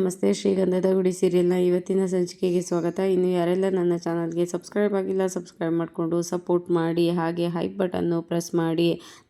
ನಮಸ್ತೆ, ಶ್ರೀಗಂಧದ ಗುಡಿ ಸೀರಿಯಲ್ನ ಇವತ್ತಿನ ಸಂಚಿಕೆಗೆ ಸ್ವಾಗತ. ಇನ್ನು ಯಾರೆಲ್ಲ ನನ್ನ ಚಾನಲ್ಗೆ ಸಬ್ಸ್ಕ್ರೈಬ್ ಆಗಿಲ್ಲ, ಸಬ್ಸ್ಕ್ರೈಬ್ ಮಾಡಿಕೊಂಡು ಸಪೋರ್ಟ್ ಮಾಡಿ, ಹಾಗೆ ಹೈಪ್ ಬಟನ್ನು ಪ್ರೆಸ್ ಮಾಡಿ.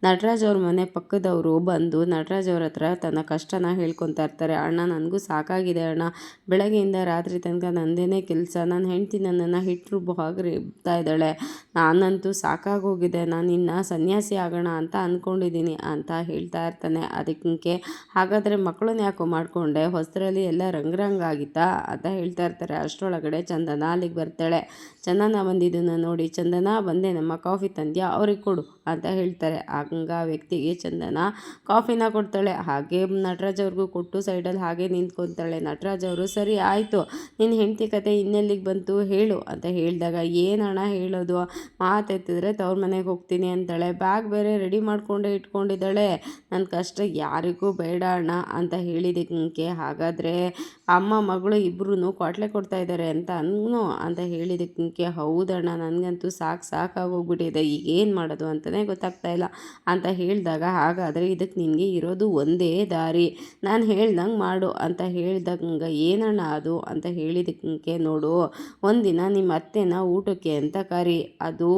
ನಟರಾಜ್ ಅವ್ರ ಮನೆ ಪಕ್ಕದವರು ಬಂದು ನಟರಾಜ್ ಅವ್ರ ಹತ್ರ ತನ್ನ ಕಷ್ಟನ ಹೇಳ್ಕೊತಾ ಇರ್ತಾರೆ. ಅಣ್ಣ, ನನಗೂ ಸಾಕಾಗಿದೆ ಅಣ್ಣ. ಬೆಳಗ್ಗೆಯಿಂದ ರಾತ್ರಿ ತನಕ ನಂದೇನೇ ಕೆಲಸ. ನನ್ನ ಹೆಂಡ್ತಿ ನನ್ನನ್ನು ಹಿಟ್ಟರು ಹಾಗೆ ಇರ್ತಾ ಇದ್ದಾಳೆ. ನಾನಂತೂ ಸಾಕಾಗೋಗಿದೆ. ನಾನು ಇನ್ನು ಸನ್ಯಾಸಿ ಆಗೋಣ ಅಂತ ಅಂದ್ಕೊಂಡಿದ್ದೀನಿ ಅಂತ ಹೇಳ್ತಾ ಇರ್ತಾನೆ. ಅದಕ್ಕೆ ಹಾಗಾದರೆ ಮಕ್ಕಳನ್ನ ಯಾಕೋ ಮಾಡಿಕೊಂಡೆ? ಹೊಸದ್ರಲ್ಲಿ ಎಲ್ಲ ರಂಗ್ ರಂಗ್ ಆಗಿತ್ತಾ ಅಂತ ಹೇಳ್ತಾ ಇರ್ತಾರೆ. ಅಷ್ಟರೊಳಗಡೆ ಚಂದನ ಅಲ್ಲಿಗೆ ಬರ್ತಾಳೆ. ಚಂದನ ಬಂದಿದ್ದನ್ನು ನೋಡಿ ಚಂದನ ಬಂದೆ, ನಮ್ಮ ಕಾಫಿ ತಂದ್ಯಾ? ಅವ್ರಿಗೆ ಕೊಡು ಅಂತ ಹೇಳ್ತಾರೆ. ಹಂಗ ವ್ಯಕ್ತಿಗೆ ಚಂದನ ಕಾಫಿನ ಕೊಡ್ತಾಳೆ. ಹಾಗೆ ನಟರಾಜ್ ಅವ್ರಿಗೂ ಕೊಟ್ಟು ಸೈಡಲ್ಲಿ ಹಾಗೆ ನಿಂತ್ಕೊತಾಳೆ. ನಟರಾಜ್ ಅವರು, ಸರಿ ಆಯಿತು. ನಿನ್ನ ಹೆಂಡತಿ ಕತೆ ಇನ್ನೆಲ್ಲಿಗೆ ಬಂತು ಹೇಳು ಅಂತ ಹೇಳಿದಾಗ ಏನಣ್ಣ ಹೇಳೋದು? ಮಾತೆತ್ತಿದ್ರೆ ತವ್ರ ಮನೆಗೆ ಹೋಗ್ತೀನಿ ಅಂತಾಳೆ. ಬ್ಯಾಗ್ ಬೇರೆ ರೆಡಿ ಮಾಡಿಕೊಂಡೇ ಇಟ್ಕೊಂಡಿದ್ದಾಳೆ. ನನ್ನ ಕಷ್ಟ ಯಾರಿಗೂ ಬೇಡ ಅಣ್ಣ ಅಂತ ಹೇಳಿದಕ್ಕೆ ಹಾಗಾದರೆ ಅಮ್ಮ, ಮಗಳು ಇಬ್ಬರೂ ಕೊಟ್ಲೆ ಕೊಡ್ತಾ ಇದ್ದಾರೆ ಅಂತ ಅನ್ನು ಅಂತ ಹೇಳಿದಕ್ಕೆ ಹೌದಣ್ಣ, ನನಗಂತೂ ಸಾಕು ಸಾಕಾಗೋಗ್ಬಿಟ್ಟಿದೆ ಈಗ ಏನು ಮಾಡೋದು ಅಂತಲೇ ಗೊತ್ತಾಗ್ತಾ ಇಲ್ಲ ಅಂತ ಹೇಳಿದಾಗ, ಹಾಗಾದರೆ ಇದಕ್ಕೆ ನಿನಗೆ ಇರೋದು ಒಂದೇ ದಾರಿ, ನಾನು ಹೇಳ್ದಂಗೆ ಮಾಡು ಅಂತ ಹೇಳ್ದಂಗೆ ಏನಣ್ಣ ಅದು? ಅಂತ ಹೇಳಿದಕ್ಕೆ ನೋಡು, ಒಂದಿನ ನಿಮ್ಮ ಅತ್ತೆನ ಊಟಕ್ಕೆ ಅಂತ ಕರಿ, ಅದು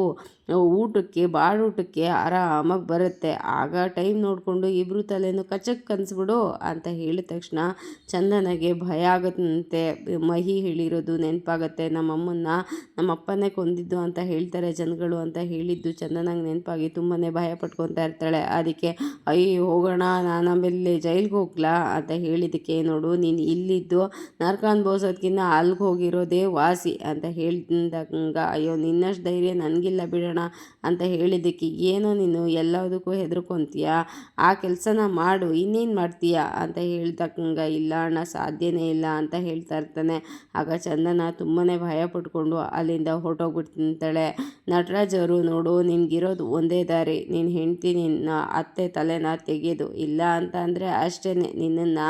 ಊಟಕ್ಕೆ, ಬಾಳೂಟಕ್ಕೆ ಆರಾಮಾಗಿ ಬರುತ್ತೆ. ಆಗ ಟೈಮ್ ನೋಡಿಕೊಂಡು ಇಬ್ಬರು ತಲೆನೂ ಕಚಕ್ ಕನ್ಸ್ಬಿಡು ಅಂತ ಹೇಳಿದ ತಕ್ಷಣ ಚಂದನಗೆ ಭಯ ಆಗುತ್ತಂತೆ. ಮಹಿ ಹೇಳಿರೋದು ನೆನಪಾಗತ್ತೆ. ನಮ್ಮಮ್ಮನ್ನ ನಮ್ಮಪ್ಪನೇ ಕೊಂದಿದ್ದು ಅಂತ ಹೇಳ್ತಾರೆ ಜನಗಳು ಅಂತ ಹೇಳಿದ್ದು ಚಂದನಂಗೆ ನೆನಪಾಗಿ ತುಂಬಾ ಭಯ ಪಟ್ಕೊತಾ ಇರ್ತಾಳೆ. ಅದಕ್ಕೆ, ಅಯ್ಯ, ಹೋಗೋಣ, ನಾನು ಆಮೇಲೆ ಜೈಲಿಗೆ ಹೋಗ್ಲಾ? ಅಂತ ಹೇಳಿದ್ದಕ್ಕೆ, ನೋಡು, ನೀನು ಇಲ್ಲಿದ್ದು ನರ್ಕ ಅನ್ಭವಿಸೋದ್ಕಿಂತ ಅಲ್ಲಿಗೆ ಹೋಗಿರೋದೇ ವಾಸಿ. ಅಂತ ಹೇಳಿದಂಗ, ಅಯ್ಯೋ, ನಿನ್ನಷ್ಟು ಧೈರ್ಯ ನನಗಿಲ್ಲ ಬಿಡೋಣ. ಅಂತ ಹೇಳಿದ್ದಕ್ಕೆ, ಏನು ನೀನು ಎಲ್ಲದಕ್ಕೂ ಹೆದರ್ಕೊಂತೀಯ? ಆ ಕೆಲಸನ ಮಾಡು, ಇನ್ನೇನು ಮಾಡ್ತೀಯ? ಅಂತ ಹೇಳ್ತಕ್ಕಂಗ ಇಲ್ಲ ಅಣ್ಣ, ಸಾಧ್ಯನೇ ಇಲ್ಲ ಅಂತ ಹೇಳ್ತಾ ಇರ್ತಾನೆ. ಆಗ ಚಂದನ ತುಂಬಾ ಭಯ ಪಟ್ಕೊಂಡು ಅಲ್ಲಿಂದ ಹೊರಟೋಗ್ಬಿಡ್ತಂತಾಳೆ ನಟರಾಜ್ ಅವರು ನೋಡು, ನಿನ್ಗಿರೋದು ಒಂದೇ ದಾರಿ. ನೀನು ಹೆಂಡ್ತಿ ನಿನ್ನ ಅತ್ತೆ ತಲೆನ ತೆಗೆಯೋದು ಇಲ್ಲ ಅಂತ ಅಂದರೆ ಅಷ್ಟೇ ನಿನ್ನನ್ನು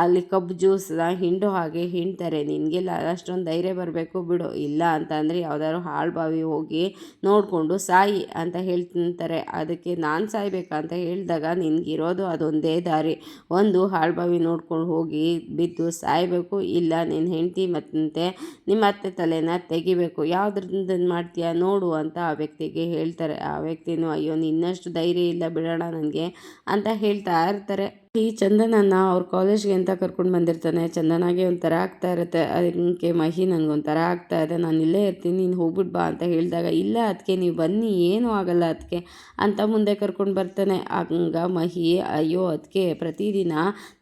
ಅಲ್ಲಿ ಕಬ್ಬು ಜ್ಯೂಸ್ನ ಹಿಂಡು ಹಾಗೆ ಹಿಂಡ್ತಾರೆ. ನಿನಗೆಲ್ಲ ಅಷ್ಟೊಂದು ಧೈರ್ಯ ಬರಬೇಕು ಬಿಡು. ಇಲ್ಲ ಅಂತ ಅಂದರೆ ಯಾವುದಾದ್ರು ಹಾಳು ಬಾವಿ ಹೋಗಿ ನೋಡಿಕೊಂಡು ಸಾಯಿ ಅಂತ ಹೇಳ್ತಿಂತಾರೆ ಅದಕ್ಕೆ ನಾನು ಸಾಯ್ಬೇಕಂತ ಹೇಳಿದಾಗ ನಿನಗಿರೋದು ಅದೊಂದೇ ದಾರಿ. ಒಂದು ಹಾಳು ಬಾವಿ ನೋಡ್ಕೊಂಡು ಹೋಗಿ ಬಿದ್ದು ಸಾಯಬೇಕು. ಇಲ್ಲ ನಿನ್ನ ಹೆಂಡತಿ ಮತ್ತೆ ನಿಮ್ಮ ಅತ್ತೆ ತಲೆನ ತೆಗಿಬೇಕು. ಯಾವುದ್ರಿಂದ ಮಾಡ್ತೀಯ ನೋಡು ಅಂತ ಆ ವ್ಯಕ್ತಿಗೆ ಹೇಳ್ತಾರೆ. ಆ ವ್ಯಕ್ತಿನೂ ಅಯ್ಯೋ ನಿನ್ನಷ್ಟು ಧೈರ್ಯ ಇಲ್ಲ ಬಿಡೋಣ ನನಗೆ ಅಂತ ಹೇಳ್ತಾ ಇರ್ತಾರೆ. ಈ ಚಂದನನ್ನ ಅವ್ರ ಕಾಲೇಜ್ಗೆ ಅಂತ ಕರ್ಕೊಂಡು ಬಂದಿರ್ತಾನೆ? ಚಂದನಾಗೆ ಒಂಥರ ಆಗ್ತಾ ಇರುತ್ತೆ. ಅದಕ್ಕೆ ಮಹಿ ನನಗೊಂಥರ ಆಗ್ತಾ ಇದೆ. ನಾನು ಇಲ್ಲೇ ಇರ್ತೀನಿ, ನೀನು ಹೋಗ್ಬಿಟ್ಟು ಬಾ ಅಂತ ಹೇಳಿದಾಗ, ಇಲ್ಲ ಅದಕ್ಕೆ ನೀವು ಬನ್ನಿ, ಏನೂ ಆಗಲ್ಲ ಅದಕ್ಕೆ ಅಂತ ಮುಂದೆ ಕರ್ಕೊಂಡು ಬರ್ತಾನೆ. ಹಂಗ ಮಹಿ, ಅಯ್ಯೋ ಅದಕ್ಕೆ ಪ್ರತಿದಿನ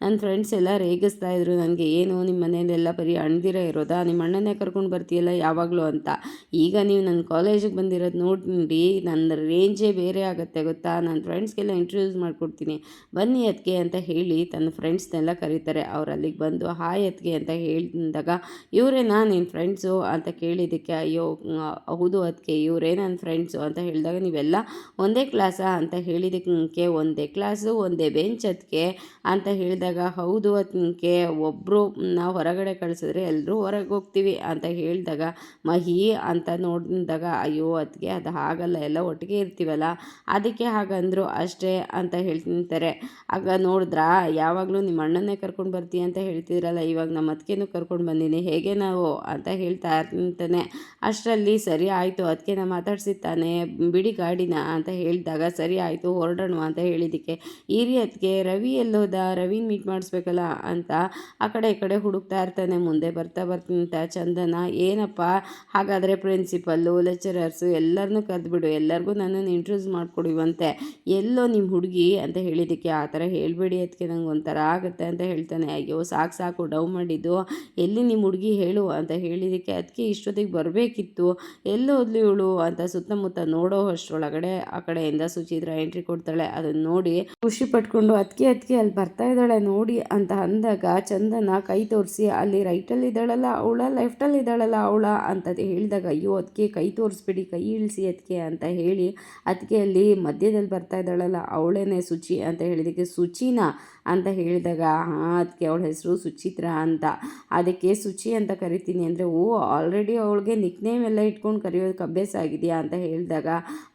ನನ್ನ ಫ್ರೆಂಡ್ಸ್ ಎಲ್ಲ ರೇಗಿಸ್ತಾ ಇದ್ರು. ನನಗೆ ಏನು ನಿಮ್ಮ ಮನೆಯಲ್ಲೆಲ್ಲ ಬರೀ ಅಣ್ದಿರ ಇರೋದಾ? ನಿಮ್ಮ ಅಣ್ಣನೇ ಕರ್ಕೊಂಡು ಬರ್ತೀಯಲ್ಲ ಯಾವಾಗಲೂ ಅಂತ. ಈಗ ನೀವು ನನ್ನ ಕಾಲೇಜಿಗೆ ಬಂದಿರೋದು ನೋಡಿ ನನ್ನ ರೇಂಜೇ ಬೇರೆ ಆಗುತ್ತೆ ಗೊತ್ತಾ? ನನ್ನ ಫ್ರೆಂಡ್ಸ್ಗೆಲ್ಲ ಇಂಟ್ರೊಡ್ಯೂಸ್ ಮಾಡಿಕೊಡ್ತೀನಿ. ಬನ್ನಿ ಅದಕ್ಕೆ ಅಂತ ಹೇಳಿ ತನ್ನ ಫ್ರೆಂಡ್ಸ್ನೆಲ್ಲ ಕರೀತಾರೆ. ಅವ್ರು ಅಲ್ಲಿಗೆ ಬಂದು ಹಾಯ್ ಅತ್ತಿಗೆ ಅಂತ ಹೇಳಿದಾಗ ಇವರೇನಾ ನಿನ್ನ ಫ್ರೆಂಡ್ಸು ಅಂತ ಕೇಳಿದ್ದಕ್ಕೆ, ಅಯ್ಯೋ ಹೌದು ಅದಕ್ಕೆ ಇವರೇ ನನ್ನ ಫ್ರೆಂಡ್ಸು ಅಂತ ಹೇಳಿದಾಗ, ನೀವೆಲ್ಲ ಒಂದೇ ಕ್ಲಾಸಾ ಅಂತ ಹೇಳಿದಕ್ಕೆ ಒಂದೇ ಕ್ಲಾಸು ಒಂದೇ ಬೆಂಚ್ ಅದಕ್ಕೆ ಅಂತ ಹೇಳಿದಾಗ, ಹೌದು ಅದಕ್ಕೆ ಒಬ್ಬರು ನಾವು ಹೊರಗಡೆ ಕಳಿಸಿದ್ರೆ ಎಲ್ಲರೂ ಹೊರಗೆ ಹೋಗ್ತೀವಿ. ಅಂತ ಹೇಳಿದಾಗ, ಮಹಿ ಅಂತ ನೋಡಿದಾಗ, ಅಯ್ಯೋ ಅದಕ್ಕೆ ಅದು ಹಾಗಲ್ಲ, ಎಲ್ಲ ಒಟ್ಟಿಗೆ ಇರ್ತೀವಲ್ಲ, ಅದಕ್ಕೆ ಹಾಗಂದರು ಅಷ್ಟೇ ಅಂತ ಹೇಳ್ತಿರ್ತಾರೆ ಆಗ ನೋಡಿದ್ರೆ ನೋಡಿದ್ರಾ ಯಾವಾಗಲೂ ನಿಮ್ಮ ಅಣ್ಣನ್ನೇ ಕರ್ಕೊಂಡು ಬರ್ತೀಯ ಅಂತ ಹೇಳ್ತಿದ್ರಲ್ಲ, ಇವಾಗ ನಮ್ಮ ಅದಕ್ಕೇನು ಕರ್ಕೊಂಡು ಬಂದೀನಿ, ಹೇಗೆ ನಾವು ಅಂತ ಹೇಳ್ತಾ ಇರ್ತಾನೆ. ಅಷ್ಟರಲ್ಲಿ ಸರಿ ಆಯಿತು ಅದಕ್ಕೆ ನಾ ಮಾತಾಡ್ಸಿತ್ತಾನೆ ಬಿಡಿ ಗಾಡಿನ ಅಂತ ಹೇಳಿದಾಗ ಸರಿ ಆಯಿತು, ಹೊರಡೋಣ ಅಂತ ಹೇಳಿದ್ದಕ್ಕೆ ಅದಕ್ಕೆ ರವಿ ಎಲ್ಲೋದ, ರವಿನ ಮೀಟ್ ಮಾಡಿಸ್ಬೇಕಲ್ಲ ಅಂತ ಆ ಕಡೆ ಈ ಕಡೆ ಹುಡುಕ್ತಾ ಇರ್ತಾನೆ, ಮುಂದೆ ಬರ್ತಾ ಬರ್ತಿಂತ ಚಂದನ, ಏನಪ್ಪ, ಹಾಗಾದರೆ ಪ್ರಿನ್ಸಿಪಲ್ಲು ಲೆಕ್ಚರರ್ಸು ಎಲ್ಲರನ್ನೂ ಕರೆದ್ಬಿಡು, ಎಲ್ಲರಿಗೂ ನನ್ನನ್ನು ಇಂಟ್ರೊಡ್ಯೂಸ್ ಮಾಡಿಕೊಡುವಂತೆ ಎಲ್ಲೋ ನಿಮ್ಮ ಹುಡುಗಿ ಅಂತ ಹೇಳಿದ್ದಕ್ಕೆ ಆ ಥರ ಹೇಳಬೇಡಿ ಅದಕ್ಕೆ ನಂಗೆ ಒಂಥರ ಆಗುತ್ತೆ ಅಂತ ಹೇಳ್ತಾನೆ. ಅಯ್ಯೋ, ಸಾಕು ಸಾಕು, ಡೌ ಮಾಡಿದ್ದು. ಎಲ್ಲಿ ನಿಮ್ಮ ಹುಡುಗಿ ಹೇಳು ಅಂತ ಹೇಳಿದ್ದಕ್ಕೆ ಅದಕ್ಕೆ ಇಷ್ಟೊತ್ತಿಗೆ ಬರಬೇಕಿತ್ತು. ಎಲ್ಲಿ ಹೋದ್ಲು ಇವಳು ಅಂತ ಸುತ್ತಮುತ್ತ ನೋಡೋ ಅಷ್ಟರೊಳಗಡೆ ಆ ಕಡೆಯಿಂದ ಸುಚಿತ್ರ ಎಂಟ್ರಿ ಕೊಡ್ತಾಳೆ. ಅದನ್ನು ನೋಡಿ ಖುಷಿ ಪಟ್ಕೊಂಡು ಅದಕ್ಕೆ ಅದಕ್ಕೆ ಅಲ್ಲಿ ಬರ್ತಾ ಇದ್ದಾಳೆ ನೋಡಿ ಅಂತ ಅಂದಾಗ ಚಂದನ ಕೈ ತೋರಿಸಿ, ಅಲ್ಲಿ ರೈಟಲ್ಲಿ ಇದ್ದಾಳಲ್ಲ ಅವಳ ಲೆಫ್ಟಲ್ಲಿ ಇದ್ದಾಳಲ್ಲ ಅವಳ ಅಂತ ಹೇಳಿದಾಗ ಅಯ್ಯೋ ಅದಕ್ಕೆ ಕೈ ತೋರಿಸ್ಬಿಡಿ, ಕೈ ಇಳಿಸಿ ಅದಕ್ಕೆ ಅಂತ ಹೇಳಿ ಅದಕ್ಕೆ ಅಲ್ಲಿ ಮಧ್ಯದಲ್ಲಿ ಬರ್ತಾ ಇದ್ದಾಳಲ್ಲ ಅವಳೇನೆ ಸುಚಿ ಅಂತ ಹೇಳಿದಕ್ಕೆ ಸುಚಿನ? ಅಂತ ಹೇಳಿದಾಗ, ಹಾಂ ಅದಕ್ಕೆ ಅವಳ ಹೆಸರು ಸುಚಿತ್ರ ಅಂತ. ಅದಕ್ಕೆ ಸುಚಿ ಅಂತ ಕರಿತೀನಿ ಅಂದರೆ, ಓ ಆಲ್ರೆಡಿ ಅವಳಿಗೆ ನಿಕ್ನೇಮ್ ಎಲ್ಲ ಇಟ್ಕೊಂಡು ಕರೆಯೋದಕ್ಕೆ ಅಭ್ಯಾಸ ಆಗಿದೆಯಾ? ಅಂತ ಹೇಳಿದಾಗ,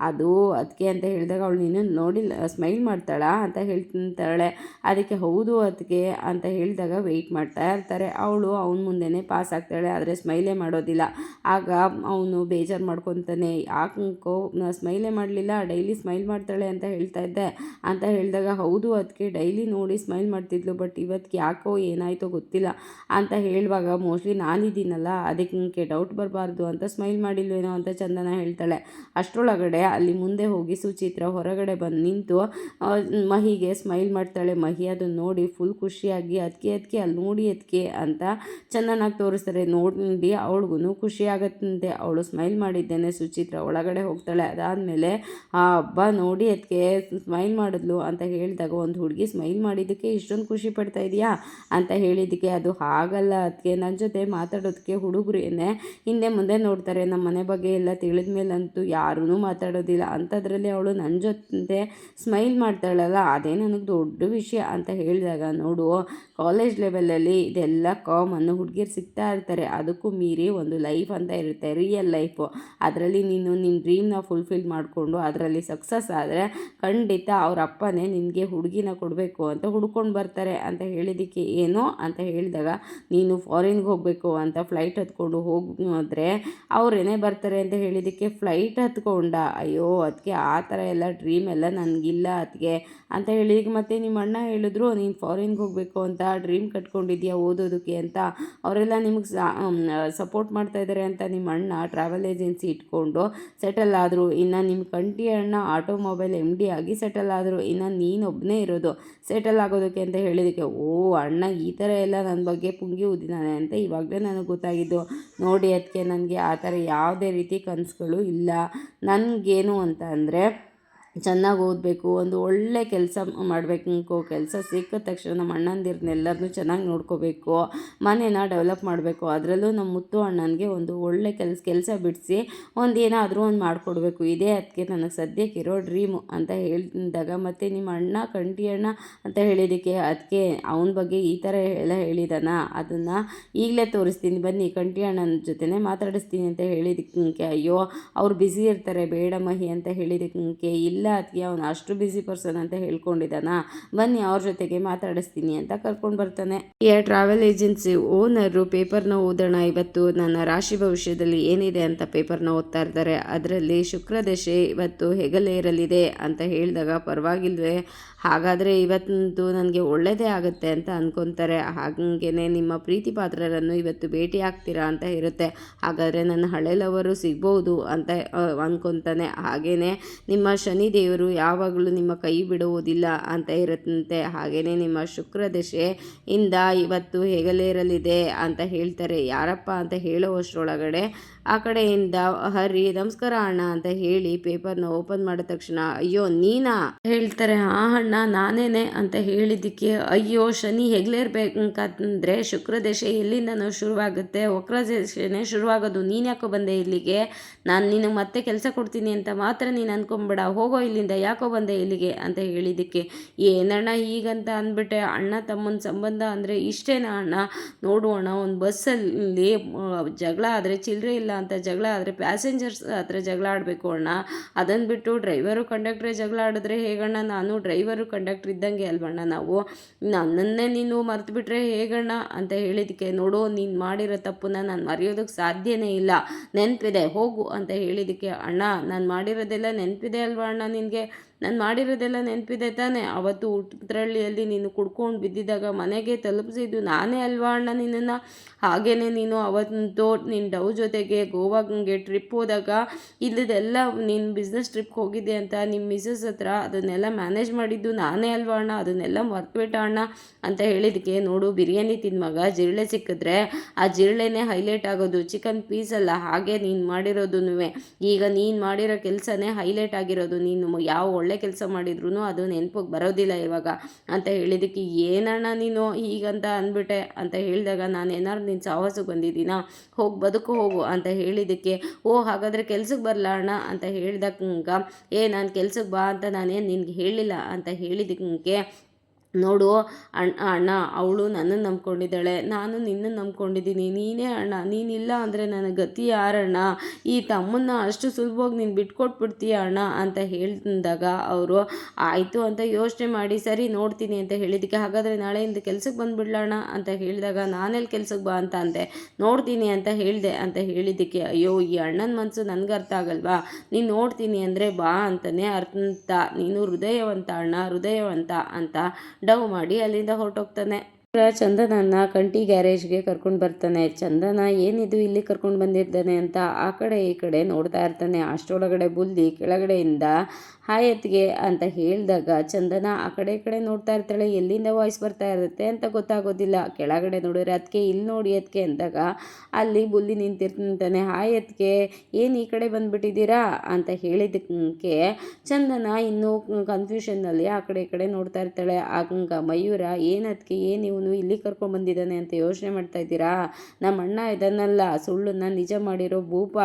ಅದು ಅದಕ್ಕೆ ಅಂತ ಹೇಳಿದಾಗ ಅವಳು ನೀನು ನೋಡಿಲ್ಲ ಸ್ಮೈಲ್ ಮಾಡ್ತಾಳ? ಅಂತ ಹೇಳ್ತಾಳೆ ಅದಕ್ಕೆ, ಹೌದು ಅದಕ್ಕೆ ಅಂತ ಹೇಳಿದಾಗ ವೆಯ್ಟ್ ಮಾಡ್ತಾ ಇರ್ತಾರೆ. ಅವಳು ಅವನ ಮುಂದೆನೇ ಪಾಸ್ ಆಗ್ತಾಳೆ, ಆದರೆ ಸ್ಮೈಲೇ ಮಾಡೋದಿಲ್ಲ. ಆಗ ಅವನು ಬೇಜಾರು ಮಾಡ್ಕೊತಾನೆ, ಯಾಕೋ ಸ್ಮೈಲೇ ಮಾಡಲಿಲ್ಲ, ಡೈಲಿ ಸ್ಮೈಲ್ ಮಾಡ್ತಾಳೆ ಅಂತ ಹೇಳ್ತಾ ಇದ್ದೆ. ಅಂತ ಹೇಳಿದಾಗ, ಹೌದು ಅದಕ್ಕೆ ಡೈಲಿ ನೋಡಿ ಸ್ಮೈಲ್ ಮಾಡ್ತಿದ್ಲು, ಬಟ್ ಇವತ್ತು ಯಾಕೋ ಏನಾಯಿತೋ ಗೊತ್ತಿಲ್ಲ ಅಂತ ಹೇಳುವಾಗ ಮೋಸ್ಟ್ಲಿ ನಾನಿದ್ದೀನಲ್ಲ, ಅದಕ್ಕೆ ಡೌಟ್ ಬರಬಾರ್ದು ಅಂತ ಸ್ಮೈಲ್ ಮಾಡಿಲ್ವೇನೋ ಅಂತ ಚಂದನ ಹೇಳ್ತಾಳೆ. ಅಷ್ಟರೊಳಗಡೆ ಅಲ್ಲಿ ಮುಂದೆ ಹೋಗಿ ಸುಚಿತ್ರ ಹೊರಗಡೆ ಬಂದು ನಿಂತು ಮಹಿಗೆ ಸ್ಮೈಲ್ ಮಾಡ್ತಾಳೆ, ಮಹಿ ಅದನ್ನು ನೋಡಿ ಫುಲ್ ಖುಷಿಯಾಗಿ ಅದಕ್ಕೆ ಅದಕ್ಕೆ ಅಲ್ಲಿ ನೋಡಿ ಅದಕ್ಕೆ ಅಂತ ಚಂದನಾಗಿ ತೋರಿಸ್ತಾರೆ. ನೋಡಿ ಅವಳಿಗೂ ಖುಷಿ ಆಗತ್ತಂತೆ. ಅವಳು ಸ್ಮೈಲ್ ಮಾಡಿದ್ದೇನೆ, ಸುಚಿತ್ರ ಒಳಗಡೆ ಹೋಗ್ತಾಳೆ. ಅದಾದಮೇಲೆ, ಆ ಹಬ್ಬ ನೋಡಿ ಅದಕ್ಕೆ ಸ್ಮೈಲ್ ಮಾಡಿದ್ಲು ಅಂತ ಹೇಳಿದಾಗ ಒಂದು ಹುಡುಗಿ ಸ್ಮೈಲ್ ಮಾಡಿದ್ದಕ್ಕೆ ಇಷ್ಟೊಂದು ಖುಷಿ ಪಡ್ತಾ ಇದೆಯಾ? ಅಂತ ಹೇಳಿದ್ದಕ್ಕೆ, ಅದು ಹಾಗಲ್ಲ ಅದಕ್ಕೆ ನನ್ನ ಜೊತೆ ಮಾತಾಡೋದಕ್ಕೆ ಹುಡುಗರೇನೆ ಏನೇ ಹಿಂದೆ ಮುಂದೆ ನೋಡ್ತಾರೆ. ನಮ್ಮ ಮನೆ ಬಗ್ಗೆ ಎಲ್ಲ ತಿಳಿದ ಮೇಲಂತೂ ಯಾರೂ ಮಾತಾಡೋದಿಲ್ಲ. ಅಂಥದ್ರಲ್ಲಿ ಅವಳು ನನ್ನ ಜೊತೆ ಸ್ಮೈಲ್ ಮಾಡ್ತಾಳಲ್ಲ, ಅದೇ ನನಗೆ ದೊಡ್ಡ ವಿಷಯ. ಅಂತ ಹೇಳಿದಾಗ, ನೋಡು, ಕಾಲೇಜ್ ಲೆವೆಲಲ್ಲಿ ಇದೆಲ್ಲ ಕಾಮನ್ನು ಹುಡುಗಿಯರು ಸಿಗ್ತಾ ಇರ್ತಾರೆ. ಅದಕ್ಕೂ ಮೀರಿ ಒಂದು ಲೈಫ್ ಅಂತ ಇರುತ್ತೆ, ರಿಯಲ್ ಲೈಫು. ಅದರಲ್ಲಿ ನೀನು ನಿನ್ನ ಡ್ರೀಮ್ನ ಫುಲ್ಫಿಲ್ ಮಾಡಿಕೊಂಡು, ಅದರಲ್ಲಿ ಸಕ್ಸಸ್ ಆದರೆ ಖಂಡಿತ ಅವರ ಅಪ್ಪನೇ ನಿನಗೆ ಹುಡುಗಿನ ಕೊಡಬೇಕು. ಅಂತ ಹುಡ್ಕೊಂಡು ಬರ್ತಾರೆ ಅಂತ ಹೇಳಿದ್ದಕ್ಕೆ ಏನೋ ಅಂತ ಹೇಳಿದಾಗ, ನೀನು ಫಾರಿನ್ಗೆ ಹೋಗಬೇಕು ಅಂತ ಫ್ಲೈಟ್ ಹತ್ಕೊಂಡು ಹೋಗಿದ್ರೆ ಅವರೇನೇ ಬರ್ತಾರೆ ಅಂತ ಹೇಳಿದ್ದಕ್ಕೆ ಫ್ಲೈಟ್ ಹತ್ಕೊಂಡ. ಅಯ್ಯೋ ಅದಕ್ಕೆ ಆ ಥರ ಎಲ್ಲ ಡ್ರೀಮ್ ಎಲ್ಲ ನನಗಿಲ್ಲ ಅದಕ್ಕೆ ಅಂತ ಹೇಳಿದಕ್ಕೆ ಮತ್ತೆ ನಿಮ್ಮ ಅಣ್ಣ ಹೇಳಿದ್ರು, ನೀನು ಫಾರಿನ್ಗೆ ಹೋಗಬೇಕು ಅಂತ ಡ್ರೀಮ್ ಕಟ್ಕೊಂಡಿದ್ಯಾ ಓದೋದಕ್ಕೆ ಅಂತ? ಅವರೆಲ್ಲ ನಿಮಗೆ ಸಪೋರ್ಟ್ ಮಾಡ್ತಾ ಇದ್ದಾರೆ ಅಂತ ನಿಮ್ಮ ಅಣ್ಣ ಟ್ರಾವೆಲ್ ಏಜೆನ್ಸಿ ಇಟ್ಕೊಂಡು ಸೆಟಲ್ ಆದರು. ಇನ್ನು ನಿಮ್ಮ ಕಂಟಿ ಅಣ್ಣ ಆಟೋಮೊಬೈಲ್ ಎಂ ಡಿ ಆಗಿ ಸೆಟಲ್ ಆದರು. ಇನ್ನು ನೀನೊಬ್ಬನೇ ಇರೋದು. ಸೆಟಲ್ ಆಗೋದಕ್ಕೆ ಅಂತ ಹೇಳಿದಕ್ಕೆ ಓ, ಅಣ್ಣ ಈ ಥರ ಎಲ್ಲ ನನ್ನ ಬಗ್ಗೆ ಪುಂಗಿ ಊದಿದ್ದಾನೆ ಅಂತ ಇವಾಗಲೇ ನನಗೆ ಗೊತ್ತಾಗಿದ್ದು. ನೋಡಿ ಅದಕ್ಕೆ ನನಗೆ ಆ ಥರ ಯಾವುದೇ ರೀತಿ ಕನಸುಗಳು ಇಲ್ಲ. ನನಗೇನು ಅಂತ ಅಂದರೆ ಚೆನ್ನಾಗಿ ಓದಬೇಕು, ಒಂದು ಒಳ್ಳೆ ಕೆಲಸ ಮಾಡಬೇಕು ಕೆಲಸ ಸಿಕ್ಕಿದ ತಕ್ಷಣ ನಮ್ಮ ಅಣ್ಣಂದಿರನ್ನೆಲ್ಲರನ್ನೂ ಚೆನ್ನಾಗಿ ನೋಡ್ಕೋಬೇಕು, ಮನೇನ ಡೆವಲಪ್ ಮಾಡಬೇಕು, ಅದರಲ್ಲೂ ನಮ್ಮ ಮುತ್ತು ಅಣ್ಣನಿಗೆ ಒಂದು ಒಳ್ಳೆ ಕೆಲಸ ಕೆಲಸ ಬಿಡಿಸಿ ಒಂದು ಏನಾದರೂ ಒಂದು ಮಾಡಿಕೊಡ್ಬೇಕು. ಇದೇ ಅದಕ್ಕೆ ನನಗೆ ಸದ್ಯಕ್ಕೆ ಇರೋ ಡ್ರೀಮು ಅಂತ ಹೇಳಿದಾಗ ಮತ್ತು ನಿಮ್ಮ ಅಣ್ಣ ಕಂಟಿ ಅಣ್ಣ ಅಂತ ಹೇಳಿದ್ದಕ್ಕೆ ಅದಕ್ಕೆ ಅವನ ಬಗ್ಗೆ ಈ ಥರ ಎಲ್ಲ ಹೇಳಿದಾನ, ಅದನ್ನು ಈಗಲೇ ತೋರಿಸ್ತೀನಿ, ಬನ್ನಿ ಕಂಟಿ ಅಣ್ಣನ ಜೊತೆನೇ ಮಾತಾಡಿಸ್ತೀನಿ ಅಂತ ಹೇಳಿದಕ್ಕೆ ಅಯ್ಯೋ, ಅವ್ರು ಬ್ಯುಸಿ ಇರ್ತಾರೆ ಬೇಡ ಮಹಿ ಅಂತ ಹೇಳಿದಕ್ಕೆ ಇಲ್ಲ ಇಲ್ಲ ಅದಕ್ಕೆ ಅವನು ಅಷ್ಟು ಬ್ಯುಸಿ ಪರ್ಸನ್ ಅಂತ ಹೇಳ್ಕೊಂಡಿದ್ದಾನ? ಬನ್ನಿ, ಅವ್ರ ಜೊತೆಗೆ ಮಾತಾಡಿಸ್ತೀನಿ ಅಂತ ಕರ್ಕೊಂಡು ಬರ್ತಾನೆ. ಈ ಟ್ರಾವೆಲ್ ಏಜೆನ್ಸಿ ಓನರು ಪೇಪರ್ನ ಓದೋಣ. ಇವತ್ತು ನನ್ನ ರಾಶಿ ಭವಿಷ್ಯದಲ್ಲಿ ಏನಿದೆ ಅಂತ ಪೇಪರ್ನ ಓದ್ತಾ ಇರ್ತಾರೆ. ಅದರಲ್ಲಿ ಶುಕ್ರ ದಶೆ ಇವತ್ತು ಹೆಗಲೇರಲಿದೆ ಅಂತ ಹೇಳಿದಾಗ ಪರವಾಗಿಲ್ವೇ. ಹಾಗಾದರೆ ಇವತ್ತು ನನಗೆ ಒಳ್ಳೆಯದೇ ಆಗುತ್ತೆ ಅಂತ ಅಂದ್ಕೊತಾರೆ ಹಾಗೇ ನಿಮ್ಮ ಪ್ರೀತಿ ಪಾತ್ರರನ್ನು ಇವತ್ತು ಭೇಟಿ ಆಗ್ತೀರಾ ಅಂತ ಇರುತ್ತೆ. ಹಾಗಾದರೆ ನನ್ನ ಹಳೆ ಲವರು ಸಿಗ್ಬೋದು ಅಂತ ಅಂದ್ಕೊತಾನೆ ಹಾಗೇ ನಿಮ್ಮ ಶನಿ ದೇವರು ಯಾವಾಗಲೂ ನಿಮ್ಮ ಕೈ ಬಿಡುವುದಿಲ್ಲ ಅಂತ ಇರುತ್ತಂತೆ. ಹಾಗೇ ನಿಮ್ಮ ಶುಕ್ರ ಇಂದ ಇವತ್ತು ಹೆಗಲೇರಲಿದೆ ಅಂತ ಹೇಳ್ತಾರೆ. ಯಾರಪ್ಪ ಅಂತ ಹೇಳುವಷ್ಟರೊಳಗಡೆ ಆ ಕಡೆಯಿಂದ ಹರಿ ನಮಸ್ಕಾರ ಅಣ್ಣ ಅಂತ ಹೇಳಿ ಪೇಪರ್ನ ಓಪನ್ ಮಾಡಿದ ತಕ್ಷಣ, ಅಯ್ಯೋ, ನೀನಾ? ಹೇಳ್ತಾರೆ, ಆ ಅಣ್ಣ, ನಾನೇನೆ? ಅಂತ ಹೇಳಿದ್ದಕ್ಕೆ, ಅಯ್ಯೋ, ಶನಿ ಹೆಗ್ಲೇರ್ಬೇಕಂತಂದ್ರೆ ಶುಕ್ರ ದಶೆ ಎಲ್ಲಿಂದ ಶುರುವಾಗುತ್ತೆ. ವಕ್ರ ದೇಶನೇ ಶುರುವಾಗೋದು. ನೀನು ಯಾಕೋ ಬಂದೆ ಇಲ್ಲಿಗೆ? ನಾನು ನಿನಗೆ ಮತ್ತೆ ಕೆಲಸ ಕೊಡ್ತೀನಿ ಅಂತ ಮಾತ್ರ ನೀನು ಅನ್ಕೊಂಬೇಡ. ಹೋಗೋ ಇಲ್ಲಿಂದ ಯಾಕೋ ಬಂದೆ ಇಲ್ಲಿಗೆ? ಅಂತ ಹೇಳಿದ್ದಕ್ಕೆ, ಏನಣ್ಣ ಹೀಗಂತ ಅಂದ್ಬಿಟ್ಟೆ? ಅಣ್ಣ ತಮ್ಮನ ಸಂಬಂಧ ಅಂದರೆ ಇಷ್ಟೇನಾ ಅಣ್ಣ? ನೋಡುವಣ್ಣ ಒಂದು ಬಸ್ಸಲ್ಲಿ ಜಗಳ ಆದರೆ ಚಿಲ್ಲರೆ ಇಲ್ಲ ಅಂತ ಜಗಳ ಆದರೆ ಪ್ಯಾಸೆಂಜರ್ಸ್ ಹತ್ರ ಜಗಳ ಆಡಬೇಕು ಅಣ್ಣ. ಅದನ್ನು ಬಿಟ್ಟು ಡ್ರೈವರು ಕಂಡಕ್ಟ್ರೇ ಜಗಳ ಆಡಿದ್ರೆ ಹೇಗಣ್ಣ? ನಾನು ಡ್ರೈವರು ಕಂಡಕ್ಟ್ರ್ ಇದ್ದಂಗೆ ಅಲ್ವಣ್ಣ ನಾವು. ನನ್ನನ್ನೇ ನೀನು ಮರೆತು ಬಿಟ್ರೆ ಹೇಗಣ್ಣ? ಅಂತ ಹೇಳಿದ್ದಕ್ಕೆ ನೋಡು, ನೀನು ಮಾಡಿರೋ ತಪ್ಪನ್ನ ನಾನು ಮರೆಯೋದಕ್ಕೆ ಸಾಧ್ಯನೇ ಇಲ್ಲ. ನೆನಪಿದೆ, ಹೋಗು ಅಂತ ಹೇಳಿದ್ದಕ್ಕೆ ಅಣ್ಣ, ನಾನು ಮಾಡಿರೋದೆಲ್ಲ ನೆನಪಿದೆ ಅಲ್ವಾ ಅಣ್ಣ ನಿನಗೆ? ನಾನು ಮಾಡಿರೋದೆಲ್ಲ ನೆನಪಿದೆ ತಾನೆ. ಅವತ್ತು ಉತ್ತರಳ್ಳಿಯಲ್ಲಿ ನೀನು ಕುಡ್ಕೊಂಡು ಬಿದ್ದಿದ್ದಾಗ ಮನೆಗೆ ತಲುಪಿಸಿದ್ದು ನಾನೇ ಅಲ್ವಾ ಅಣ್ಣ ನಿನ್ನನ್ನು? ಹಾಗೆಯೇ ನೀನು ಅವತ್ತು ನಿನ್ನ ಡವ್ ಜೊತೆಗೆ ಗೋವಾಗೆ ಟ್ರಿಪ್ ಹೋದಾಗ ಇಲ್ಲದೆಲ್ಲ ನೀನು ಬಿಸ್ನೆಸ್ ಟ್ರಿಪ್ಗೆ ಹೋಗಿದ್ದೆ ಅಂತ ನಿಮ್ಮ ಮಿಸಸ್ ಹತ್ರ ಅದನ್ನೆಲ್ಲ ಮ್ಯಾನೇಜ್ ಮಾಡಿದ್ದು ನಾನೇ ಅಲ್ವಾ ಅಣ್ಣ? ಅದನ್ನೆಲ್ಲ ಮರ್ತುಬಿಟ್ಟ ಅಣ್ಣ ಅಂತ ಹೇಳಿದಕ್ಕೆ ನೋಡು, ಬಿರಿಯಾನಿ ತಿನ್ನುವಾಗ ಜಿರಳೆ ಸಿಕ್ಕಿದ್ರೆ ಆ ಜಿರಳೆನೇ ಹೈಲೈಟ್ ಆಗೋದು, ಚಿಕನ್ ಪೀಸ್ ಅಲ್ಲ, ಹಾಗೆ ನೀನು ಮಾಡಿರೋದು ಈಗ ನೀನು ಮಾಡಿರೋ ಕೆಲಸನೇ ಹೈಲೈಟ್ ಆಗಿರೋದು, ನೀನು ಯಾವ ಒಳ್ಳೆ ಕೆಲಸ ಮಾಡಿದ್ರು ಅದು ನೆನಪಿಗೆ ಬರೋದಿಲ್ಲ ಇವಾಗ. ಅಂತ ಹೇಳಿದ್ದಕ್ಕೆ ಏನಣ್ಣ ನೀನು ಹೀಗಂತ ಅಂದ್ಬಿಟ್ಟೆ? ಅಂತ ಹೇಳಿದಾಗ, ನಾನು ಏನಾದ್ರು ನಿನ್ನ ಸಾಹಸಕ್ಕೆ ಬಂದಿದ್ದೀನಾ? ಹೋಗಿ ಬದುಕು ಹೋಗು. ಅಂತ ಹೇಳಿದ್ದಕ್ಕೆ ಓ, ಹಾಗಾದರೆ ಕೆಲ್ಸಕ್ಕೆ ಬರಲ ಅಣ್ಣ? ಅಂತ ಹೇಳಿದಾಗ ಏ, ನಾನು ಕೆಲ್ಸಕ್ಕೆ ಬಾ ಅಂತ ನಾನೇನು ನಿನಗೆ ಹೇಳಿಲ್ಲ? ಅಂತ ಹೇಳಿದ್ದಕ್ಕೆ ನೋಡು ಅಣ್ಣ ಅಣ್ಣ, ಅವಳು ನನ್ನನ್ನು ನಂಬ್ಕೊಂಡಿದ್ದಾಳೆ. ನಾನು ನಿನ್ನನ್ನು ನಂಬ್ಕೊಂಡಿದ್ದೀನಿ. ನೀನೇ ಅಣ್ಣ. ನೀನಿಲ್ಲ ಅಂದರೆ ನನ್ನ ಗತಿ ಯಾರಣ್ಣ? ಈ ತಮ್ಮನ್ನ ಅಷ್ಟು ಸುಲಭವಾಗಿ ನೀನು ಬಿಟ್ಕೊಟ್ಬಿಡ್ತೀಯ ಅಣ್ಣ? ಅಂತ ಹೇಳಿದಾಗ ಅವರು, ಆಯಿತು ಅಂತ ಯೋಚನೆ ಮಾಡಿ, ಸರಿ ನೋಡ್ತೀನಿ ಅಂತ ಹೇಳಿದ್ದಕ್ಕೆ. ಹಾಗಾದರೆ ನಾಳೆಯಿಂದ ಕೆಲಸಕ್ಕೆ ಬಂದುಬಿಡ್ಲಣ್ಣ ಅಂತ ಹೇಳಿದಾಗ ನಾನೆಲ್ಲಿ ಕೆಲಸಕ್ಕೆ ಬಾ ಅಂತ ಅಂದೆ. ನೋಡ್ತೀನಿ ಅಂತ ಹೇಳಿದೆ ಅಂತ ಹೇಳಿದ್ದಕ್ಕೆ, ಅಯ್ಯೋ, ಈ ಅಣ್ಣನ ಮನಸ್ಸು ನನಗೆ ಅರ್ಥ ಆಗಲ್ವಾ? ನೀನು ನೋಡ್ತೀನಿ ಅಂದರೆ ಬಾ ಅಂತಲೇ ಅರ್ಥ. ನೀನು ಹೃದಯವಂತ ಅಣ್ಣ, ಹೃದಯವಂತ ಅಂತ ಡವ್ ಮಾಡಿ ಅಲ್ಲಿಂದ ಹೊರಟೋಗ್ತಾನೆ. ಚಂದನನ್ನ ಕಂಟಿ ಗ್ಯಾರೇಜ್ಗೆ ಕರ್ಕೊಂಡು ಬರ್ತಾನೆ. ಚಂದನ ಏನಿದು ಇಲ್ಲಿ ಕರ್ಕೊಂಡು ಬಂದಿದ್ದಾನೆ ಅಂತ ಆ ಕಡೆ ಈ ಕಡೆ ನೋಡ್ತಾ ಇರ್ತಾನೆ. ಅಷ್ಟರೊಳಗಡೆ ಬುಲ್ಲಿ ಕೆಳಗಡೆಯಿಂದ ಹಾಯತ್ಗೆ ಅಂತ ಹೇಳಿದಾಗ ಚಂದನ ಆ ಕಡೆ ಈ ಕಡೆ ನೋಡ್ತಾ ಇರ್ತಾಳೆ. ಎಲ್ಲಿಂದ ವಾಯ್ಸ್ ಬರ್ತಾ ಇರುತ್ತೆ ಅಂತ ಗೊತ್ತಾಗೋದಿಲ್ಲ. ಕೆಳಗಡೆ ನೋಡಿದ್ರೆ ಅದಕ್ಕೆ ಇಲ್ಲಿ ನೋಡಿ ಅದಕ್ಕೆ ಅಂದಾಗ ಅಲ್ಲಿ ಬುಲ್ಲಿ ನಿಂತಿರ್ತಾನೆ. ಹಾಯತ್ಗೆ ಏನು ಈ ಕಡೆ ಬಂದುಬಿಟ್ಟಿದ್ದೀರಾ ಅಂತ ಹೇಳಿದಕ್ಕೆ ಚಂದನ ಇನ್ನೂ ಕನ್ಫ್ಯೂಷನ್ನಲ್ಲಿ ಆ ಕಡೆ ಈ ಕಡೆ ನೋಡ್ತಾ ಇರ್ತಾಳೆ. ಆಗ ಮಯೂರ ಏನದಕ್ಕೆ ಏನು ಇವನು ಇಲ್ಲಿ ಕರ್ಕೊಂಡು ಬಂದಿದ್ದಾನೆ ಅಂತ ಯೋಚನೆ ಮಾಡ್ತಾ ಇದ್ದೀರಾ? ನಮ್ಮ ಅಣ್ಣ ಇದನ್ನೆಲ್ಲ ಸುಳ್ಳನ್ನು ನಿಜ ಮಾಡಿರೋ ಭೂಪ.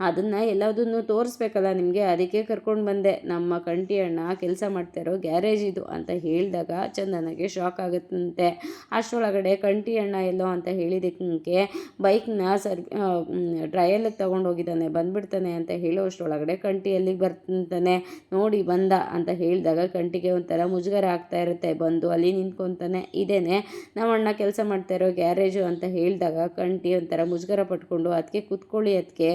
ಅದನ್ನು ಎಲ್ಲದನ್ನು ತೋರಿಸ್ಬೇಕಲ್ಲ ನಿಮಗೆ, ಅದಕ್ಕೆ ಕರ್ಕೊಂಡು ಬಂದೆ. ನಮ್ಮ ಕಂಟಿ ಅಣ್ಣ ಕೆಲಸ ಮಾಡ್ತಾಯಿರೋ ಗ್ಯಾರೇಜ್ ಇದು ಅಂತ ಹೇಳಿದಾಗ ಚಂದನಗೆ ಶಾಕ್ ಆಗುತ್ತಂತೆ. ಅಷ್ಟರೊಳಗಡೆ ಕಂಟಿ ಅಣ್ಣ ಎಲ್ಲೋ ಅಂತ ಹೇಳಿದಕ್ಕೆ ಬೈಕ್ನ ಸರ್ ಟ್ರಯಲಿಗೆ ತೊಗೊಂಡು ಹೋಗಿದ್ದಾನೆ, ಬಂದ್ಬಿಡ್ತಾನೆ ಅಂತ ಹೇಳೋಷ್ಟರೊಳಗಡೆ ಕಂಟಿ ಅಲ್ಲಿಗೆ ಬರ್ತಾನೆ. ನೋಡಿ ಬಂದ ಅಂತ ಹೇಳಿದಾಗ ಕಂಟಿಗೆ ಒಂಥರ ಮುಜುಗರ ಆಗ್ತಾ ಇರುತ್ತೆ. ಬಂದು ಅಲ್ಲಿ ನಿಂತ್ಕೊತಾನೆ. ಇದೇನೆ ನಮ್ಮ ಅಣ್ಣ ಕೆಲಸ ಮಾಡ್ತಾ ಇರೋ ಗ್ಯಾರೇಜು ಅಂತ ಹೇಳಿದಾಗ ಕಂಟಿ ಒಂಥರ ಮುಜುಗರ ಪಟ್ಕೊಂಡು ಅದಕ್ಕೆ ಕೂತ್ಕೊಳ್ಳಿ ಅದಕ್ಕೆ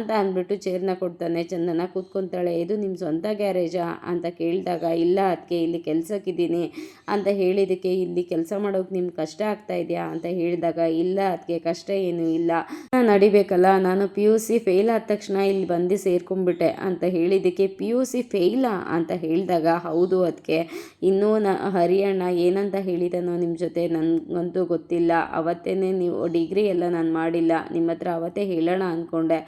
ಅಂತ ಅಂದ್ಬಿಟ್ಟು ಚೇರ್ನ ಕೊಡ್ತಾನೆ. ಚಂದನ ಕೂತ್ಕೊತಾಳೆ. ಇದು ನಿಮ್ಮ ಸ್ವಂತ ಗ್ಯಾರೇಜಾ ಅಂತ ಕೇಳಿದಾಗ, ಇಲ್ಲ ಅದಕ್ಕೆ ಇಲ್ಲಿ ಕೆಲಸಕ್ಕಿದ್ದೀನಿ ಅಂತ ಹೇಳಿದ್ದಕ್ಕೆ ಇಲ್ಲಿ ಕೆಲಸ ಮಾಡೋಕೆ ನಿಮ್ಗೆ ಕಷ್ಟ ಆಗ್ತಾ ಇದೆಯಾ ಅಂತ ಹೇಳಿದಾಗ, ಇಲ್ಲ ಅದಕ್ಕೆ ಕಷ್ಟ ಏನೂ ಇಲ್ಲ. ನಾನು ನಡಿಬೇಕಲ್ಲ? ನಾನು ಪಿ ಯು ಸಿ ಫೇಲ್ ಆದ ತಕ್ಷಣ ಇಲ್ಲಿ ಬಂದು ಸೇರ್ಕೊಂಡ್ಬಿಟ್ಟೆ ಅಂತ ಹೇಳಿದ್ದಕ್ಕೆ ಪಿ ಯು ಸಿ ಫೇಲಾ ಅಂತ ಹೇಳಿದಾಗ, ಹೌದು ಅದಕ್ಕೆ ಇನ್ನೂ ನ, ಹರಿಯಣ್ಣ ಏನಂತ ಹೇಳಿದನೋ ನಿಮ್ಮ ಜೊತೆ ನನಗಂತೂ ಗೊತ್ತಿಲ್ಲ. ಅವತ್ತೇ ನೀವು ಡಿಗ್ರಿ ಎಲ್ಲ ನಾನು ಮಾಡಿಲ್ಲ. ನಿಮ್ಮ ಹತ್ರ ಅವತ್ತೇ ಹೇಳೋಣ ಅಂದ್ಕೊಂಡೆ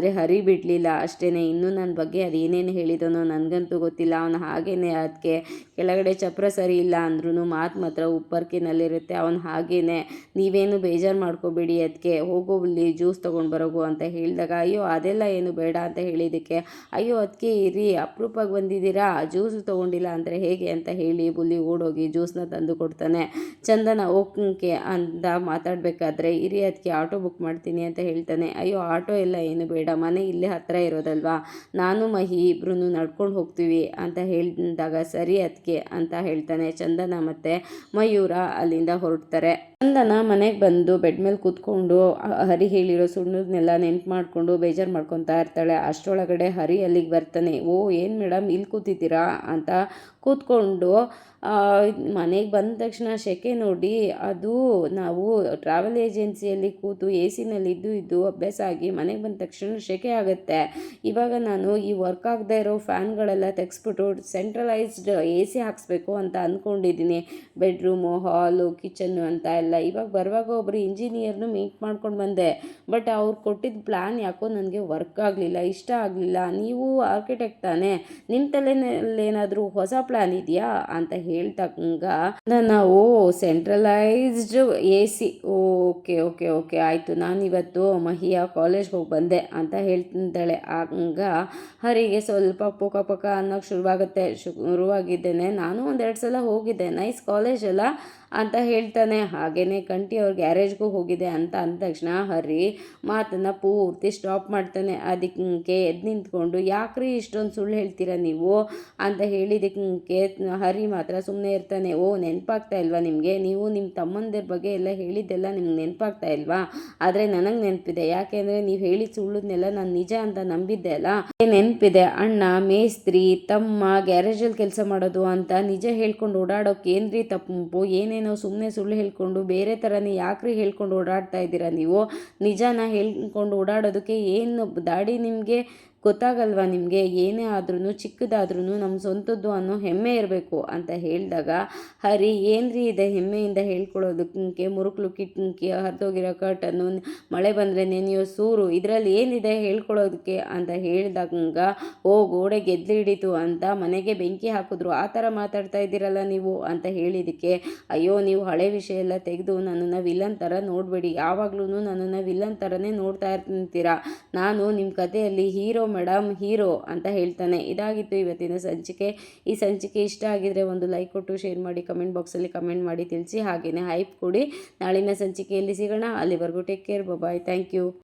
ಆದರೆ ಹರಿ ಬಿಡಲಿಲ್ಲ ಅಷ್ಟೇ ಇನ್ನೂ ನನ್ನ ಬಗ್ಗೆ ಅದು ಏನೇನು ಹೇಳಿದನೋ ನನಗಂತೂ ಗೊತ್ತಿಲ್ಲ. ಅವನು ಹಾಗೇನೆ ಅದಕ್ಕೆ ಕೆಳಗಡೆ ಚಪ್ರ ಸರಿ ಇಲ್ಲ ಅಂದ್ರೂ ಮಾತು ಮಾತ್ರ ಉಪ್ಪರ್ಕಿನಲ್ಲಿರುತ್ತೆ. ಅವನು ಹಾಗೇನೆ. ನೀವೇನು ಬೇಜಾರು ಮಾಡ್ಕೋಬೇಡಿ ಅದಕ್ಕೆ ಹೋಗೋ ಬುಲ್ಲಿ ಜ್ಯೂಸ್ ತೊಗೊಂಡು ಬರೋಗು ಅಂತ ಹೇಳಿದಾಗ, ಅಯ್ಯೋ, ಅದೆಲ್ಲ ಏನು ಬೇಡ ಅಂತ ಹೇಳಿದ್ದಕ್ಕೆ. ಅಯ್ಯೋ ಅದಕ್ಕೆ ಇರಿ. ಅಪರೂಪಕ್ಕೆ ಬಂದಿದ್ದೀರಾ? ಜ್ಯೂಸ್ ತೊಗೊಂಡಿಲ್ಲ ಅಂದರೆ ಹೇಗೆ ಅಂತ ಹೇಳಿ ಬುಲ್ಲಿ ಓಡೋಗಿ ಜ್ಯೂಸ್ನ ತಂದು ಕೊಡ್ತಾನೆ. ಚಂದನ, ಓಕೆ ಅಂತ ಮಾತಾಡಬೇಕಾದ್ರೆ, ಇರಿ ಅದಕ್ಕೆ ಆಟೋ ಬುಕ್ ಮಾಡ್ತೀನಿ ಅಂತ ಹೇಳ್ತಾನೆ. ಅಯ್ಯೋ, ಆಟೋ ಎಲ್ಲ ಏನು ಬೇಡ. ಮನೆ ಇಲ್ಲೇ ಹತ್ತಿರ ಇರೋದಲ್ವಾ? ನಾನು, ಮಹಿ ಇಬ್ಬರೂ ನಡ್ಕೊಂಡು ಹೋಗ್ತೀವಿ ಅಂತ ಹೇಳಿದಾಗ ಸರಿ ಅದಕ್ಕೆ ಅಂತ ಹೇಳ್ತಾನೆ ಚಂದನ ಮತ್ತು ಮಯೂರ ಅಲ್ಲಿಂದ ಹೊರಡ್ತಾರೆ. ಚಂದನ ಮನೆಗೆ ಬಂದು ಬೆಡ್ ಮೇಲೆ ಕೂತ್ಕೊಂಡು ಹರಿ ಹೇಳಿರೋ ಸುಣ್ಣದನ್ನೆಲ್ಲ ನೆನ್ಪು ಮಾಡಿಕೊಂಡು ಬೇಜಾರು ಮಾಡ್ಕೊತಾ ಇರ್ತಾಳೆ. ಅಷ್ಟರೊಳಗಡೆ ಹರಿ ಅಲ್ಲಿಗೆ ಬರ್ತಾನೆ. ಓ, ಏನು ಮೇಡಮ್ ಇಲ್ಲಿ ಕೂತಿದ್ದೀರಾ? ಅಂತ ಕೂತ್ಕೊಂಡು ಮನೆಗೆ ಬಂದ ತಕ್ಷಣ ಸೆಕೆ ನೋಡಿ, ಅದು ನಾವು ಟ್ರಾವೆಲ್ ಏಜೆನ್ಸಿಯಲ್ಲಿ ಕೂತು ಎ ಸಿನಲ್ಲಿ ಇದ್ದು ಇದ್ದು ಅಭ್ಯಾಸ ಆಗಿ ಮನೆಗೆ ಬಂದ ತಕ್ಷಣ ಸೆಕೆ ಆಗುತ್ತೆ. ಇವಾಗ ನಾನು ಈ ವರ್ಕ್ ಆಗದೆ ಇರೋ ಫ್ಯಾನ್ಗಳೆಲ್ಲ ತೆಗೆಸ್ಬಿಟ್ಟು ಸೆಂಟ್ರಲೈಸ್ಡ್ ಎ ಸಿ ಹಾಕಿಸ್ಬೇಕು ಅಂತ ಅಂದ್ಕೊಂಡಿದ್ದೀನಿ ಬೆಡ್ರೂಮು ಹಾಲು ಕಿಚನ್ನು ಅಂತ ಎಲ್ಲ. ಇವಾಗ ಬರುವಾಗ ಒಬ್ಬರು ಇಂಜಿನಿಯರ್ನು ಮೀಟ್ ಮಾಡ್ಕೊಂಡು ಬಂದೆ. ಬಟ್ ಅವ್ರು ಕೊಟ್ಟಿದ್ದ ಪ್ಲ್ಯಾನ್ ಯಾಕೋ ನನಗೆ ವರ್ಕ್ ಆಗಲಿಲ್ಲ, ಇಷ್ಟ ಆಗಲಿಲ್ಲ. ನೀವು ಆರ್ಕಿಟೆಕ್ಟ್ ತಾನೇ? ನಿಮ್ಮ ತಲೆನಲ್ಲೇನಾದರೂ ಹೊಸ ಪ್ಲ್ಯಾನ್ ಇದೆಯಾ? ಅಂತ ಹೇಳ್ತಂಗ ನಾವು centralised A C okay okay okay. ಆಯಿತು ನಾನು ಇವತ್ತು ಮಹಿಯ ಕಾಲೇಜ್ಗೆ ಹೋಗಿ ಬಂದೆ ಅಂತ ಹೇಳ್ತಿದ್ದಾಳೆ. ಆಗ ಹರಿಗೆ ಸ್ವಲ್ಪ ಪುಕ ಪೊಕ ಅನ್ನೋಕ್ಕೆ ಶುರುವಾಗುತ್ತೆ. ಶುರುವಾಗಿದ್ದೇನೆ. ನಾನು ಒಂದೆರಡು ಸಲ ಹೋಗಿದ್ದೆ. ನೈಸ್ ಕಾಲೇಜ್ ಅಲ್ಲ? ಅಂತ ಹೇಳ್ತಾನೆ. ಹಾಗೇ ಕಂಟಿ ಅವ್ರ ಗ್ಯಾರೇಜ್ಗೂ ಹೋಗಿದೆ ಅಂತ ಅಂದ ತಕ್ಷಣ ಹರಿ ಮಾತನ್ನು ಪೂರ್ತಿ ಸ್ಟಾಪ್ ಮಾಡ್ತಾನೆ. ಅದಕ್ಕೆ ಎದ್ದು ನಿಂತ್ಕೊಂಡು, ಯಾಕ್ರಿ ಇಷ್ಟೊಂದು ಸುಳ್ಳು ಹೇಳ್ತೀರಾ ನೀವು? ಅಂತ ಹೇಳಿದಕ್ಕೆ ಹರಿ ಮಾತ್ರ ಸುಮ್ಮನೆ ಇರ್ತಾನೆ. ಓ, ನೆನಪಾಗ್ತಾ ಇಲ್ವಾ ನಿಮಗೆ? ನೀವು ನಿಮ್ಮ ತಮ್ಮಂದಿರ ಬಗ್ಗೆ ಎಲ್ಲ ಹೇಳಿದ್ದೆಲ್ಲ ನಿಮ್ಗೆ ನೆನಪಾಗ್ತಾ ಇಲ್ವಾ? ಆದರೆ ನನಗೆ ನೆನಪಿದೆ. ಯಾಕೆಂದರೆ ನೀವು ಹೇಳಿದ ಸುಳ್ಳನ್ನೆಲ್ಲ ನಾನು ನಿಜ ಅಂತ ನಂಬಿದ್ದೆ ಅಲ್ಲ? ನೆನಪಿದೆ. ಅಣ್ಣ, ಮೇಸ್ತ್ರಿ, ತಮ್ಮ, ಗ್ಯಾರೇಜಲ್ಲಿ ಕೆಲಸ ಮಾಡೋದು ಅಂತ ನಿಜ ಹೇಳ್ಕೊಂಡು ಓಡಾಡೋಕೆ ಏನ್ರಿ ತಪ್ಪು? ಏನೇ ನಾವು ಸುಮ್ಮನೆ ಸುಳ್ಳು ಹೇಳ್ಕೊಂಡು ಬೇರೆ ಥರನೇ ಯಾಕ್ರಿ ಹೇಳ್ಕೊಂಡು ಓಡಾಡ್ತಾ ಇದ್ದೀರಾ ನೀವು? ನಿಜಾನ ಹೇಳ್ಕೊಂಡು ಓಡಾಡೋದಕ್ಕೆ ಏನು ದಾಡಿ ನಿಮಗೆ ಗೊತ್ತಾಗಲ್ವಾ ನಿಮಗೆ? ಏನೇ ಆದ್ರೂ ಚಿಕ್ಕದಾದ್ರೂ ನಮ್ಮ ಸ್ವಂತದ್ದು ಅನ್ನೋ ಹೆಮ್ಮೆ ಇರಬೇಕು ಅಂತ ಹೇಳಿದಾಗ, ಹರಿ, ಏನ್ರಿ ಇದೆ ಹೆಮ್ಮೆಯಿಂದ ಹೇಳ್ಕೊಳ್ಳೋದಕ್ಕೆ? ಮುರುಕ್ಲು, ಕಿಟ್ಕಿ, ಹರಿದೋಗಿರೋ ಕರ್ಟನ್ನು ಮಳೆ ಬಂದರೆ ನೆನೆಯೋ ಸೂರು, ಇದರಲ್ಲಿ ಏನಿದೆ ಹೇಳ್ಕೊಳ್ಳೋದಕ್ಕೆ? ಅಂತ ಹೇಳಿದಾಗ, ಓ, ಗೋಡೆ ಗೆದ್ಲು ಹಿಡಿತು ಅಂತ ಮನೆಗೆ ಬೆಂಕಿ ಹಾಕಿದ್ರು. ಆ ಥರ ಮಾತಾಡ್ತಾ ಇದ್ದೀರಲ್ಲ ನೀವು? ಅಂತ ಹೇಳಿದ್ದಕ್ಕೆ, ಅಯ್ಯೋ, ನೀವು ಹಳೆ ವಿಷಯ ಎಲ್ಲ ತೆಗೆದು ನನ್ನನ್ನು ವಿಲನ್ ಥರ ನೋಡಬೇಡಿ. ಯಾವಾಗ್ಲೂ ನನ್ನನ್ನು ವಿಲನ್ ಥರನೇ ನೋಡ್ತಾ ಇರ್ತೀರಾ? ನಾನು ನಿಮ್ಮ ಕಥೆಯಲ್ಲಿ ಹೀರೋ ಮೇಡಮ್, ಹೀರೋ ಅಂತ ಹೇಳ್ತಾನೆ. ಇದಾಗಿತ್ತು ಇವತ್ತಿನ ಸಂಚಿಕೆ. ಈ ಸಂಚಿಕೆ ಇಷ್ಟ ಆಗಿದ್ರೆ ಒಂದು ಲೈಕ್ ಕೊಟ್ಟು, ಶೇರ್ ಮಾಡಿ, ಕಮೆಂಟ್ ಬಾಕ್ಸಲ್ಲಿ ಕಮೆಂಟ್ ಮಾಡಿ ತಿಳಿಸಿ ಹಾಗೆಯೇ ಹೈಪ್ ಕೊಡಿ ನಾಳಿನ ಸಂಚಿಕೆಯಲ್ಲಿ ಸಿಗೋಣ. ಅಲ್ಲಿವರೆಗೂ take care. Bye thank you.